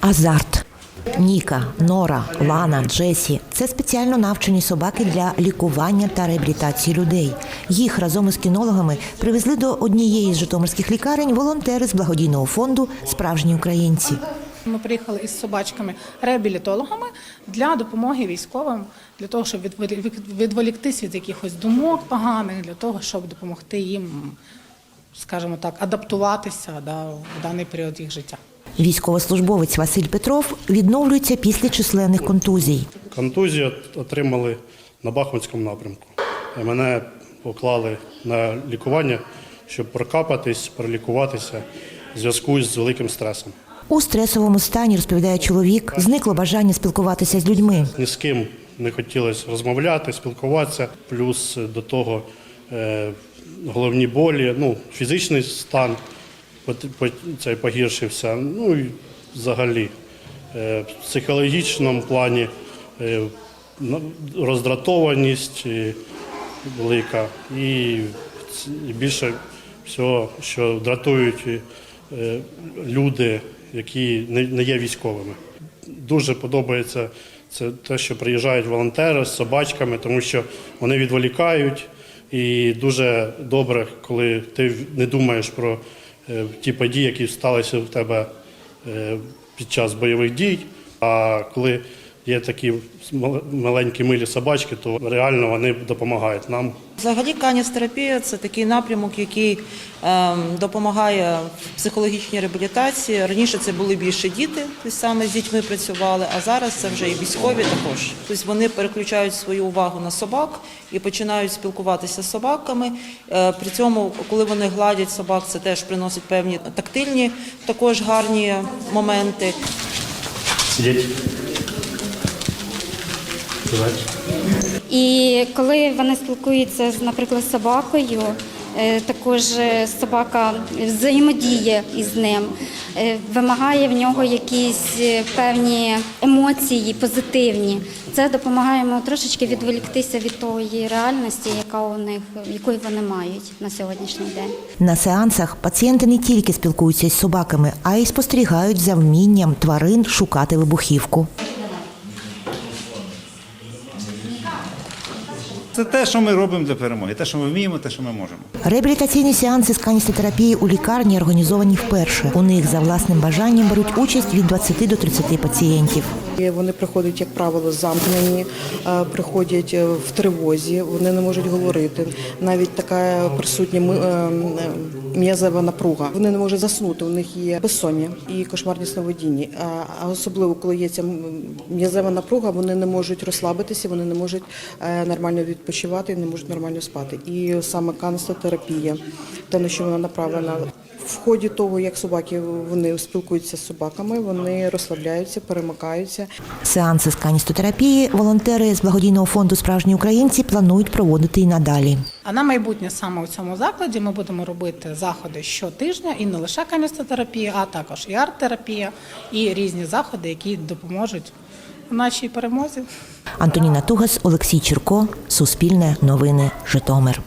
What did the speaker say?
Азарт. Ніка, Нора, Лана, Джесі це спеціально навчені собаки для лікування та реабілітації людей. Їх разом із кінологами привезли до однієї з житомирських лікарень волонтери з благодійного фонду Справжні українці. Ми приїхали із собачками реабілітологами для допомоги військовим, для того, щоб відволі- від- відволіктись від якихось думок поганих, для того, щоб допомогти їм, скажімо так, адаптуватися да, в даний період їх життя. Військовослужбовець Василь Петров відновлюється після численних контузій. Контузію отримали на Бахмутському напрямку. Мене поклали на лікування, щоб прокапатись, пролікуватися в зв'язку з великим стресом. У стресовому стані розповідає чоловік, зникло бажання спілкуватися з людьми. Ні з ким не хотілося розмовляти, спілкуватися. Плюс до того е, головні болі, ну, фізичний стан цей погіршився. Ну і взагалі е, в психологічному плані е, роздратованість е, велика і більше всього, що дратують люди, які не є військовими. Дуже подобається це те, що приїжджають волонтери з собачками, тому що вони відволікають. І дуже добре, коли ти не думаєш про ті події, які сталися в тебе е, під час бойових дій. А коли є такі маленькі милі собачки, то реально вони допомагають нам. Взагалі каністерапія це такий напрямок, який ем, допомагає в психологічній реабілітації. Раніше це були більше діти, тобто саме з дітьми працювали, а зараз це вже і військові також. Тобто вони переключають свою увагу на собак і починають спілкуватися з собаками. Е, При цьому, коли вони гладять собак, це теж приносить певні тактильні, також гарні моменти. Сидіть. І коли вони спілкуються, з, наприклад, з собакою, е, також е, собака взаємодіє із ним, е, вимагає в нього якісь певні емоції позитивні. Це допомагає йому трошечки відволіктися від тої реальності, яка у них, яку вони мають на сьогоднішній день. На сеансах пацієнти не тільки спілкуються із собаками, а й спостерігають за вмінням тварин шукати вибухівку. Це те, що ми робимо для перемоги, те, що ми вміємо, те, що ми можемо. Реабілітаційні сеанси з каністерапії у лікарні організовані вперше. У них за власним бажанням беруть участь від 20 до 30 пацієнтів. Вони приходять, як правило, замкнені, е, приходять е, в тривозі, вони не можуть говорити. Навіть така присутня е, м'язева напруга. Вони не можуть заснути. У них є безсоння і кошмарні сновидіння. А- особливо, коли є ця м'язева напруга, вони не можуть розслабитися, вони не можуть нормально відпочивати, не можуть нормально спати. І саме канцеротерапія, те, на що вона направлена. В ході того, як собаки вони спілкуються з собаками, вони розслабляються, перемикаються. Сеанси з каністотерапії волонтери з благодійного фонду Справжні українці планують проводити і надалі. А на майбутнє саме у цьому закладі ми будемо робити заходи щотижня і не лише каністерапія, а також і арт-терапія, і різні заходи, які допоможуть в нашій перемозі. Антоніна Тугас, Олексій Чірко, Суспільне новини, Житомир.